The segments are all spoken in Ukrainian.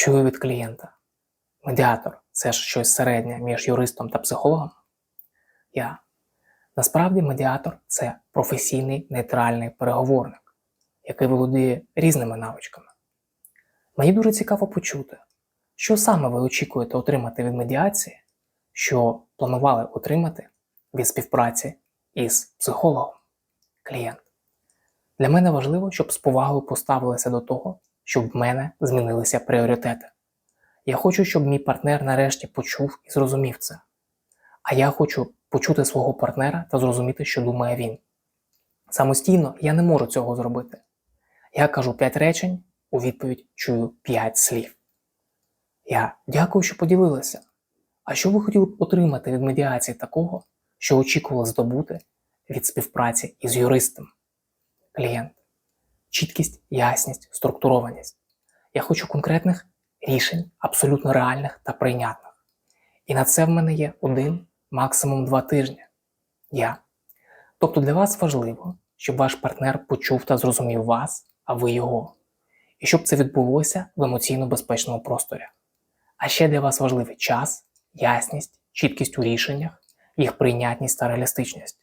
чую від клієнта. Медіатор це ж щось середнє між юристом та психологом. Я. Насправді медіатор це професійний нейтральний переговорник, який володіє різними навичками. Мені дуже цікаво почути, що саме ви очікуєте отримати від медіації, що планували отримати від співпраці із психологом, клієнт. Для мене важливо, щоб з повагою поставилися до того, щоб в мене змінилися пріоритети. Я хочу, щоб мій партнер нарешті почув і зрозумів це. А я хочу почути свого партнера та зрозуміти, що думає він. Самостійно я не можу цього зробити. Я кажу 5 речень, у відповідь чую 5 слів. Я дякую, що поділилися. А що ви хотіли б отримати від медіації такого, що очікували здобути від співпраці із юристом? Клієнт. Чіткість, ясність, структурованість. Я хочу конкретних рішень, абсолютно реальних та прийнятних. І на це в мене є один, максимум два тижні. Я. Тобто для вас важливо, щоб ваш партнер почув та зрозумів вас, а ви його. І щоб це відбулося в емоційно безпечному просторі. А ще для вас важливий час, ясність, чіткість у рішеннях, їх прийнятність та реалістичність.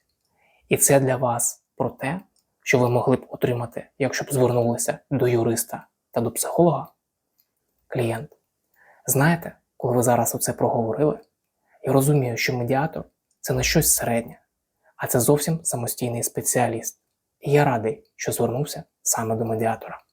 І це для вас про те, що ви могли б отримати, якщо б звернулися до юриста та до психолога. Клієнт. Знаєте, коли ви зараз оце проговорили, я розумію, що медіатор це не щось середнє, а це зовсім самостійний спеціаліст. І я радий, що звернувся саме до медіатора.